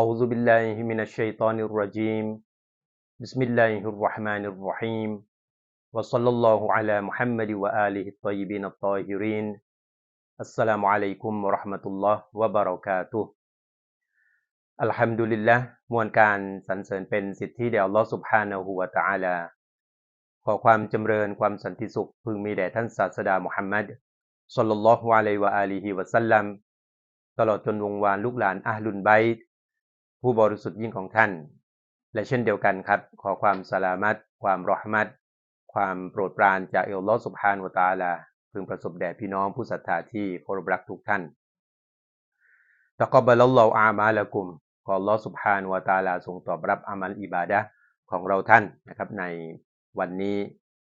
أعوذ بالله من الشيطان الرجيم بسم الله الرحمن الرحيم وصلى الله على محمد وآله الطيبين الطاهرين السلام عليكم ورحمة الله وبركاته อัลฮัมดุลิลละมวลการสรรเสริญเป็นสิทธิแด่อัลลอฮ์ سبحانه และ تعالى ขอความจำเริญความสันติสุข พึงมีแด่ท่านศาสดามุฮัมมัดศ็อลลัลลอฮุอะลัยฮิวะอาลีฮิวะซัลลัมตลอดจนวงวานลูกหลานอะห์ลุนไบต์ ผู้บริสุทธิ์ยิ่งของท่าน และเช่นเดียวกันครับ ขอความสลามัดความรอฮมัดความโปรดปรานจากอัลลอสุบฮานวตาลาพึงประสบแด่พี่น้องผู้ศรัทธาที่เคารพรักทุกท่านตะกอบะลัลลอฮฺอามาละกุมขอลอสุบฮานวตาลาทรงตอบรับอามัลอิบาดะของเราท่านนะครับ ในวันนี้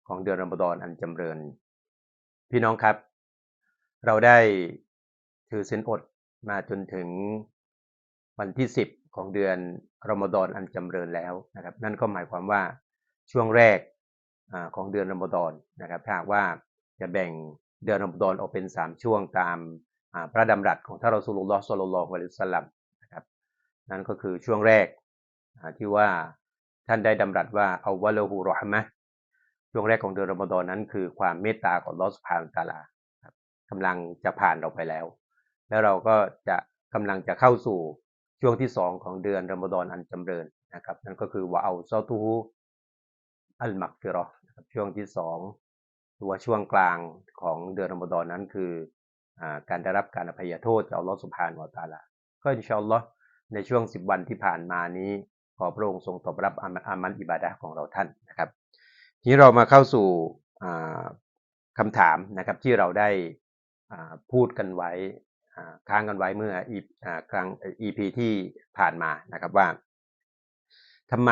ของเดือนรอมฎอนอันจำเริญ พี่น้องครับ เราได้ถือศีลอดมาจนถึงวันที่สิบ ของเดือนรอมฎอนอันจำเริญแล้วนะครับ นั่นก็หมายความว่าช่วงแรกอของเดือนรอมฎอนนะครับถ้าว่าจะแบ่งเดือนรอมฎอนออกเป็น 3 ช่วงตามพระดำรัสของท่านรอสูลุลลอฮ์ศ็อลลัลลอฮุอะลัยฮิวะซัลลัมนะครับนั่นก็คือช่วงแรกที่ว่าท่านได้ดำรัสว่าเอาวะลาหูรอฮ์มะช่วงแรกของเดือนรอมฎอนนั้นคือความเมตตาของลอสพานตาลากำลังจะผ่านเราไปแล้ว แล้วเราก็จะกำลังจะเข้าสู่ ช่วงที่สองของเดือนรอมฎอนอันจำเริญนะครับ นั่นก็คือว่าเอาซอตูอัลมักฟิรอช่วงที่สองหรือว่าช่วงกลางของเดือนรอมฎอนนั้นคืออการได้รับการอภัยโทษจากอัลลอฮฺสุบฮานวะตาลาก็อินชาอัลลอฮ์ในช่วงสิบวันที่ผ่านมานี้ขอพระองค์ทรงตอบรับอามันอิบาดะของเราท่านนะครับทีนี้เรามาเข้าสู่คำถามนะครับที่เราได้พูดกันไว้ ค้างกันไว้เมื่อครั้ง EP ที่ผ่านมานะครับว่าทำไม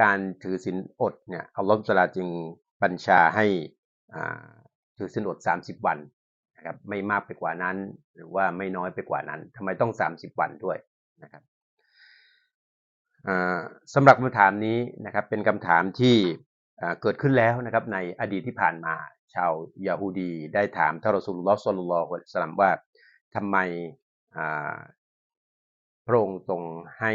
การถือศีลอดเนี่ยอัลลอฮฺสุลาจึงบัญชาให้ถือศีลอด 30 วันนะครับไม่มากไปกว่านั้น หรือว่าไม่น้อยไปกว่านั้นทำไมต้อง 30 วันด้วยนะครับสำหรับคำถามนี้นะครับเป็นคำถามที่เกิดขึ้นแล้วนะครับในอดีตที่ผ่านมา ชาวยาฮูดีได้ถามท่านรอสุลลอฮ์ซัลลัลลอฮุอะลัยฮิวะซัลลัมว่า ทำไมพระองค์ทรงให้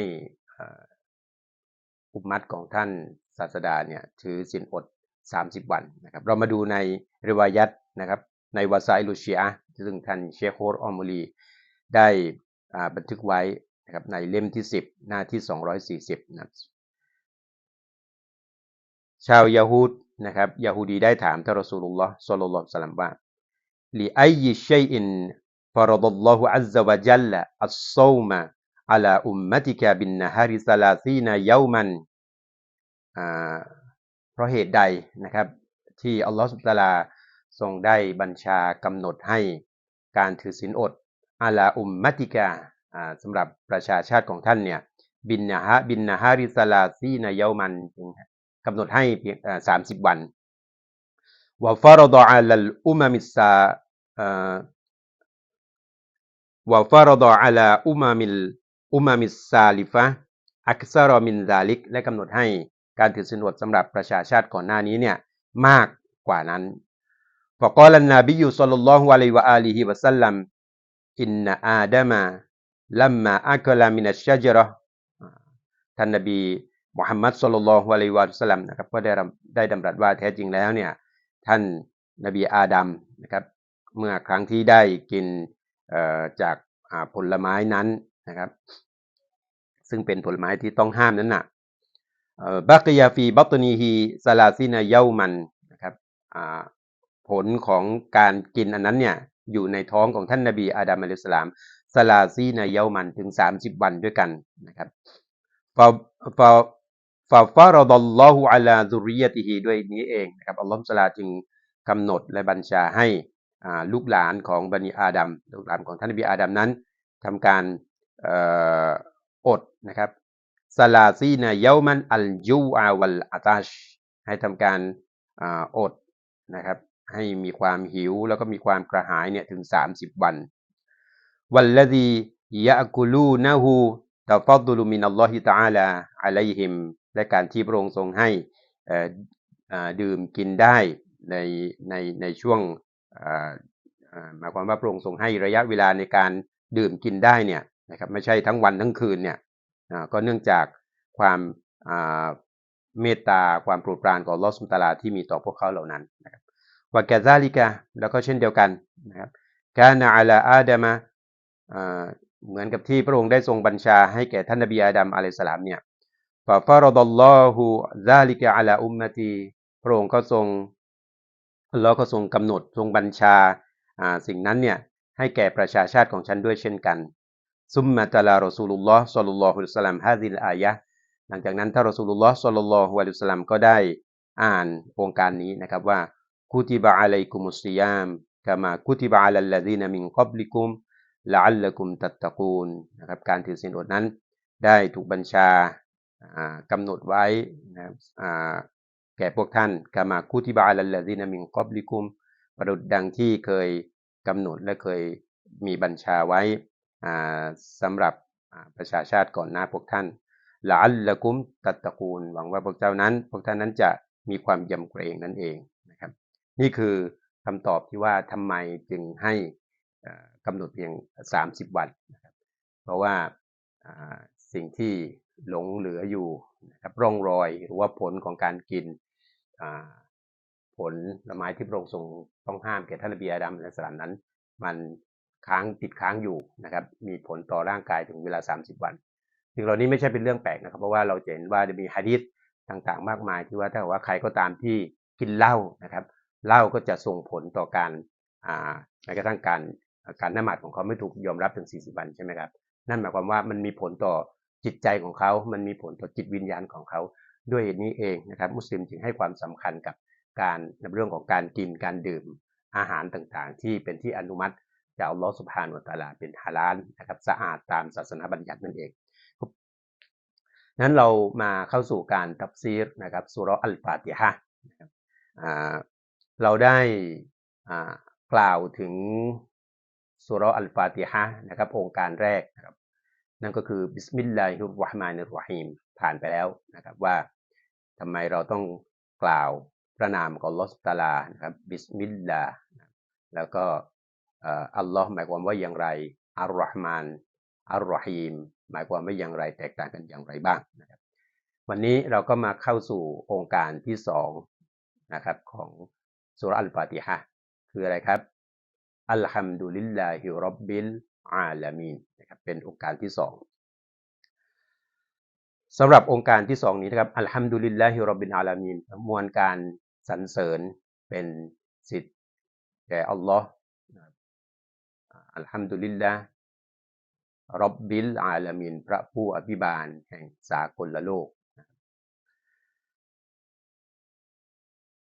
อุมมัตของท่านศาสดาเนี่ยถือศีลอด 30 วันนะครับ เรามาดูในริวายัตนะครับในวาซาอิลุชีอะซึ่งท่านเชคโฮรออมูลีได้บันทึกไว้นะครับในเล่มที่ 10 หน้าที่ 240นะชาวยาฮูดนะครับยาฮูดีได้ถามท่านรอสูลุลลอฮ์ซลลัลอฮุอะลัมว่าลีอัยชัยอิน فرض الله عز وجل الصوم على أمتك بالنهار ثلاثين يوما เพราะเหตุใดนะครับ ที่อัลลอฮฺสุบตาลาทรงได้บัญชากำหนดให้การถือศีลอดอาลาอุมมัติกาสำหรับประชาชาติของท่านเนี่ยบินนะฮะบินนะฮาริซาลาซีนายามันกำหนดให้เพียงสามสิบวันวะฟารดอาลัลอุมามิสซา วฟารดอาลาอุมามิลอุมามิสซาลิฟะอักซารอมินซาลิก และกำหนดให้การถือศีลอดสำหรับประชาชาติก่อนหน้านี้เนี่ยมากกว่านั้นฟะกอลันนบียุศ็อลลัลลอฮุอะลัยวะอาลีฮิวะซัลลัมอินนาอาดามะลัมมาอักลามินัชชะจระท่านนบีมุฮัมมัดสุลลัลฮุอะลัยวะสัลลัมนะครับก็ได้ได้ดำรัสว่าแท้จริงแล้วเนี่ยท่านนบีอาดัมนะครับเมื่อครั้งที่ได้กิน จากผลไม้นั้นนะครับ ซึ่งเป็นผลไม้ที่ต้องห้ามนั้นน่ะบักยาฟีบัตนีฮีซาลาซินาเยามันนะครับผลของการกินอันนั้นเนี่ยอยู่ในท้องของท่านนบีอาดัมอะลัยสลามซาลาซีนาเยามันถึง 30 วันด้วยกันนะครับฟาฟาฟาฟารดัลลอฮุอะลาซุริยติฮีด้วยนี้เองนะครับอัลลอฮฺสลาจึงกำหนดและบัญชาให้ ลูกหลานของบันิอาดัมลูกหลานของท่านนบีอาดัมนั้นทำการอดนะครับซาลาซีนาเยามันอัลยูอาวัลอาตัชให้ทำการอดนะครับ ให้มีความหิวแล้วก็มีความกระหายเนี่ยถึง 30 วัน วัลลดียะกุลูนะฮูตาฟัดลุมินัลลอฮิตาลาอะลัยฮิมและการที่พระองค์ทรงให้ดื่มกินได้ในในในช่วง หมายความว่าพระองค์ทรงให้ระยะเวลาในการดื่มกินได้เนี่ยนะครับไม่ใช่ทั้งวันทั้งคืนเนี่ยก็เนื่องจากความเมตตาความโปรดปรานของลอสมุตาลาที่มีต่อพวกเขาเหล่านั้นนะครับวะกาซาลิกะแล้วก็เช่นเดียวกันนะครับกานาอัลาอาดามะอ่าเหมือนกับที่พระองค์ได้ทรงบัญชาให้แก่ท่านนบีอาดัมอะลัยสลามเนี่ยฟาฟารดัลลอฮุซาลิกะอัลาอุมมะตีพระองค์ก็ทรง อัลลอฮ์ก็ทรงกำหนดทรงบัญชาสิ่งนั้นเนี่ยให้แก่ประชาชาติของฉันด้วยเช่นกันซุมมะตะลารอซูลุลลอฮ์ซัลลัลลอฮุอะลัยฮิวะซัลลัมฮาซิลอายะหลังจากนั้นท่านรอซูลุลลอฮ์ซัลลัลลอฮุอะลัยฮิวะซัลลัมก็ได้อ่านองค์การนี้นะครับว่ากุติบะอะลัยกุมุสซิยามกามากุติบะอะลัลลซีนมินกับลิกุมละอัลละกุมตัตตะกูนนะครับการถือศีลอดนั้น ได้ถูกบัญชากำหนดไว้นะครับ แก่พวกท่านกามากุติบะอะลัลลซีนามินกับลิกุมประดุดดังที่เคยกำหนดและเคยมีบัญชาไว้สำหรับประชาชาติก่อนหน้าพวกท่านละอัลละกุมตัตตะกูล หวังว่าพวกเจ้านั้น พวกท่านนั้นจะมีความยำเกรงนั่นเองนะครับ นี่คือคำตอบที่ว่าทำไมจึงให้กำหนดเพียง 30 วันนะครับ เพราะว่าสิ่งที่หลงเหลืออยู่นะครับร่องรอยหรือว่าผลของการกิน ผลละไม้ที่พระองค์ทรงต้องห้ามแก่ท่านนบีอาดัมและสามนั้น มันค้างติดค้างอยู่นะครับ มีผลต่อร่างกายถึงเวลา 30 วันสิ่งเหล่านี้ไม่ใช่เป็นเรื่องแปลกนะครับ เพราะว่าเราเห็นว่าจะมีฮะดิษต่างๆ มากมายที่ว่าถ้าว่าใครก็ตามที่กินเหล้านะครับเหล้าก็จะส่งผลต่อการแม้กระทั่งการการนมาดของเขาไม่ถูกยอมรับถึง 40 วันใช่ไหมครับ นั่นหมายความว่ามันมีผลต่อจิตใจของเขา มันมีผลต่อจิตวิญญาณของเขา ด้วยนี้เองนะครับมุสลิมจึงให้ความสำคัญกับการในเรื่องของการกินการดื่มอาหารต่างๆ ที่เป็นที่อนุมัติจากอัลลอฮฺสุบฮานุตะลาเป็นฮาลาลนะครับสะอาดตามศาสนาบัญญัตินั่นเองนั้นเรามาเข้าสู่การตับซีรนะครับสุรอัลฟาติฮะเราได้กล่าวถึงสุรอัลฟาติฮะนะครับองค์การแรกนะครับนั่นก็คือบิสมิลลาฮิรราะห์มานิรราะฮีมผ่านไปแล้วนะครับว่า ทำไมเราต้องกล่าวพระนามของลอสตาลานะครับบิสมิลลาแล้วก็อัลลอฮ์หมายความว่าอย่างไรอัลรอฮ์มานอัลรอฮีมหมายความว่าอย่างไรแตกต่างกันอย่างไรบ้างนะครับวันนี้เราก็มาเข้าสู่องค์การที่สองนะครับของสุรอัลฟาติฮะคืออะไรครับอัลฮัมดุลิลลาฮิรับบิลอาลามีนนะครับเป็นองค์การที่สอง สำหรับองค์การที่สองนี้นะครับอัลฮัมดุลิลลาฮิรับบิลอาลามีนมวลการสรรเสริญเป็นสิทธิ์แก่อัลลอฮ์อัลฮัมดุลิลลาห์รับบิลอาลามินพระผู้อภิบาลแห่งสากลโลก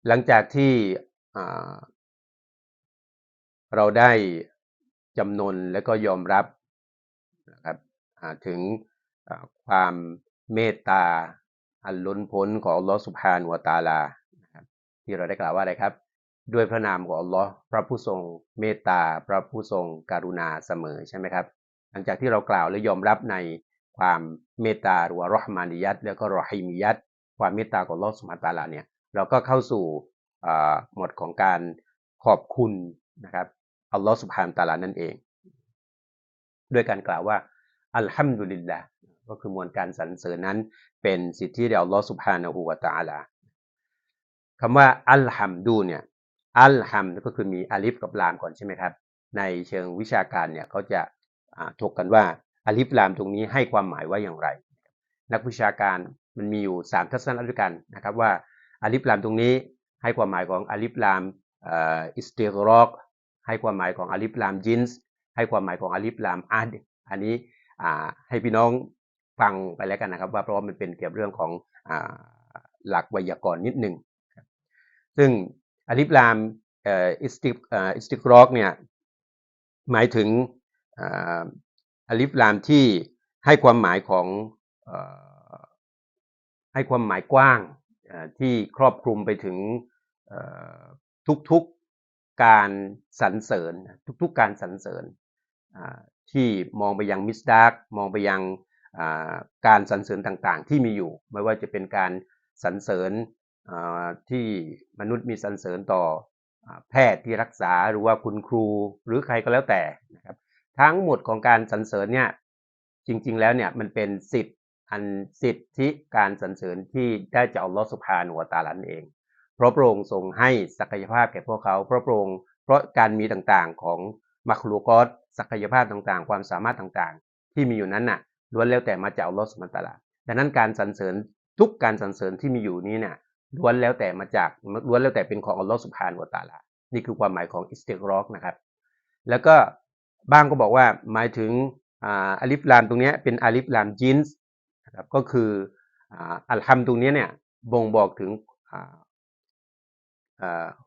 หลังจากที่เราได้จำนนและก็ยอมรับนะครับถึงความ เมตตาอันล้นพ้นของอัลลอฮฺสุบฮานวตาลาที่เราได้กล่าวว่าอะไรครับ ด้วยพระนามของอัลลอฮ์พระผู้ทรงเมตตาพระผู้ทรงกรุณาเสมอใช่ไหมครับ หลังจากที่เรากล่าวและยอมรับในความเมตตาหรือว่ารอฮมานิยัตแล้วก็รอฮิมิยัตความเมตตาของอัลลอฮ์สุมานตาลาเนี่ยเราก็เข้าสู่หมดของการขอบคุณนะครับอัลลอฮ์สุบฮานตาลานั่นเอง ด้วยการกล่าวว่าอัลฮัมดุลิลละ ก็คือมวลการสรรเสริญนั้น เป็นสิทธิของอัลลอฮ์สุบฮานะฮูวาตาลาคำว่าอัลฮัมดูเนี่ยอัลฮัมก็คือมีอาลิฟกับลามก่อนใช่ไหมครับ ในเชิงวิชาการเนี่ยเขาจะถกกันว่าอาลิฟลามตรงนี้ให้ความหมายว่าอย่างไร นักวิชาการมันมีอยู่ 3 ทัศนะด้วยกันนะครับว่าอาลิฟลามตรงนี้ให้ความหมายของอาลิฟลามอิสติกรอกให้ความหมายของอาลิฟลามจินส์ให้ความหมายของอาลิฟลามอัดอันนี้ให้พี่น้อง ฟังไปแล้วกันนะครับ ว่าเพราะว่ามันเป็นเกี่ยวกับเรื่องของหลักไวยากรณ์นิดหนึ่งซึ่งอลิฟลามอิสติกอิสติกรอกเนี่ยหมายถึงอลิฟลามที่ให้ความหมายของให้ความหมายกว้างที่ครอบคลุมไปถึงทุกๆการสรรเสริญทุกๆการสรรเสริญที่มองไปยังมิสดาร์กมองไปยัง การสรรเสริญต่างๆ ที่มีอยู่ ไม่ว่าจะเป็นการสรรเสริญที่มนุษย์มีสรรเสริญต่อแพทย์ที่รักษาหรือว่าคุณครูหรือใครก็แล้วแต่นะครับทั้งหมดของการสรรเสริญเนี่ยจริง ๆ แล้วเนี่ยมันเป็นสิทธิ์อันสิทธิการสรรเสริญที่ได้จากอัลลอฮฺสุบฮานุวตาลนั่นเอง เพราะพระองค์ทรงให้ศักยภาพแก่พวกเขาเพราะพระองค์เพราะการมีต่างๆของมักลูกอสศักยภาพต่างๆ ความสามารถต่างๆ ที่มีอยู่นั้นน่ะ ล้วนแล้วแต่มาจากอัลลอฮฺสุบฮานตะอาลาดังนั้นการสรรเสริญทุกการสรรเสริญที่มีอยู่นี้เนี่ยล้วนแล้วแต่มาจากล้วนแล้วแต่เป็นของอัลลอฮฺสุบฮานวะตาลานี่คือความหมายของอิสติกรอกนะครับ แล้วก็บ้างก็บอกว่าหมายถึงอาลิฟลามตรงนี้เป็นอาลิฟลามจินส์นะครับก็คืออัลฮัมตรงนี้เนี่ยบ่งบอกถึง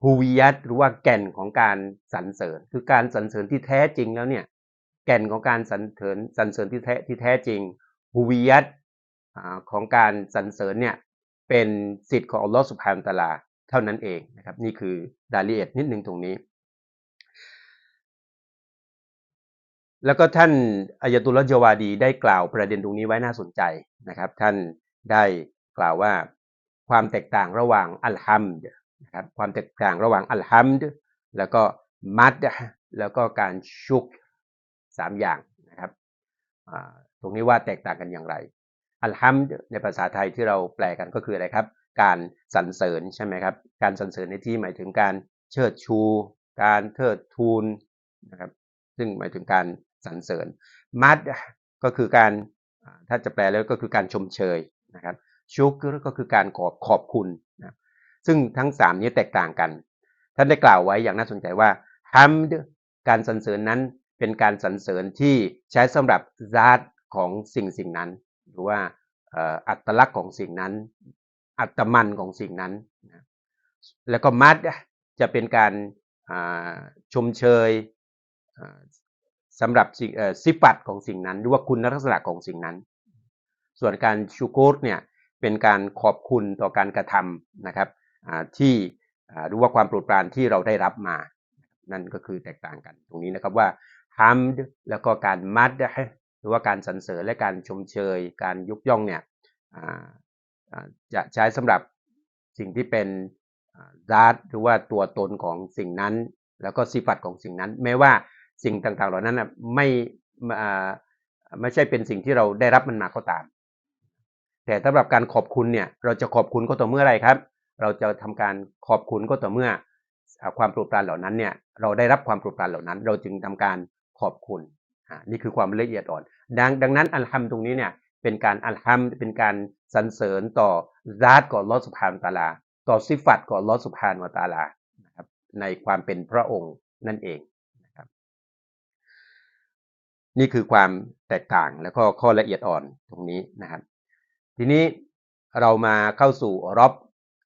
ฮูวิยัตหรือว่าแก่นของการสรรเสริญ คือการสรรเสริญที่แท้จริงแล้วเนี่ย แก่นของการสรรเสริญสรรเสริญที่แท้ที่แท้จริงฮูวิยัตของการสรรเสริญเนี่ยเป็นสิทธิ์ของอัลลอฮฺสุบฮานตะลาเท่านั้นเองนะครับนี่คือรายละเอียดนิดนึงตรงนี้ แล้วก็ท่านอายตุลจวาดีได้กล่าวประเด็นตรงนี้ไว้น่าสนใจนะครับ ท่านได้กล่าวว่าความแตกต่างระหว่างอัลฮัมดนะครับความแตกต่างระหว่างอัลฮัมดแล้วก็มัดแล้วก็การชุก สามอย่างนะครับตรงนี้ว่าแตกต่างกันอย่างไร อัลฮัมในภาษาไทยที่เราแปลกันก็คืออะไรครับ การสรรเสริญใช่ไหมครับ การสรรเสริญในที่หมายถึงการเชิดชู การเทิดทูนนะครับ ซึ่งหมายถึงการสรรเสริญ มัดก็คือการถ้าจะแปลแล้วก็คือการชมเชยนะครับ ชุกก็คือการขอบขอบคุณนะซึ่งทั้งสามนี้แตกต่างกัน ท่านได้กล่าวไว้อย่างน่าสนใจว่าฮัมดการสรรเสริญนั้น เป็นการสรรเสริญที่ใช้สำหรับซาตของสิ่งสิ่งนั้น หรือว่าอัตลักษณ์ของสิ่งนั้น อัตมันของสิ่งนั้น แล้วก็มัดจะเป็นการชมเชยสำหรับสิฟัตของสิ่งนั้น หรือว่าคุณลักษณะของสิ่งนั้น ส่วนการชูโกรเนี่ยเป็นการขอบคุณต่อการกระทำนะครับที่หรือว่าความโปรดปรานที่เราได้รับมา นั่นก็คือแตกต่างกันตรงนี้นะครับว่า ฮัมดแล้วก็การมัดหรือว่าการสรรเสริญและการชมเชย การยกย่องเนี่ยจะใช้สำหรับสิ่งที่เป็นดาร์หรือว่าตัวตนของสิ่งนั้น แล้วก็สิฟัตของสิ่งนั้น แม้ว่าสิ่งต่างๆ เหล่านั้นไม่ไม่ใช่เป็นสิ่งที่เราได้รับมันมาก็ตาม แต่สำหรับการขอบคุณเนี่ย เราจะขอบคุณก็ต่อเมื่อไรครับ เราจะทำการขอบคุณก็ต่อเมื่อความโปรดปรานเหล่านั้นเนี่ย เราได้รับความโปรดปรานเหล่านั้น เราจึงทำการ ขอบคุณนี่คือความละเอียดอ่อน ดังดังนั้นอัลฮัมตรงนี้เนี่ยเป็นการอัลฮัมเป็นการสรรเสริญต่อซาตก่อนลอสุภานตาลา ต่อสิฟัตก่อนลอสุภานวตาลานะครับในความเป็นพระองค์นั่นเองนะครับนี่คือความแตกต่างแล้วก็ข้อละเอียดอ่อนตรงนี้นะครับ ทีนี้เรามาเข้าสู่รอบ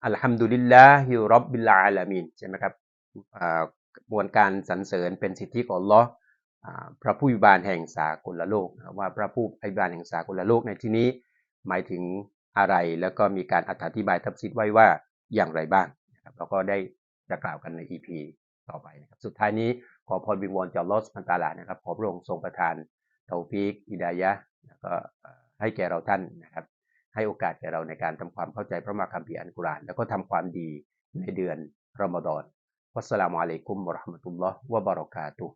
อัลฮัมดุลิลลาฮิรับบิลลาอัลามีนใช่ไหมครับมวลการสรรเสริญเป็นสิทธิของลอ พระผู้อิบานแห่งสากลโลกว่าพระผู้อิบานแห่งสากลโลกในที่นี้หมายถึงอะไรแล้วก็มีการอธิบายทับซิดไว้ว่าอย่างไรบ้างนะครับเราก็ได้จะกล่าวกันใน EP ต่อไปนะครับสุดท้ายนี้ขอพรบิงวอนจากลอสพันตาลานะครับขอพระองค์ทรงประทานเตาฟิกอิดายะแล้วก็ให้แก่เราท่านนะครับให้โอกาสแก่เราในการทำความเข้าใจพระมาคัมภีร์อันกุราน แล้วก็ทำความดีในเดือนรอมฎอนวัสสลามุอะลัยกุมวะราะห์มะตุลลอฮ์วะบารอกาตุฮ์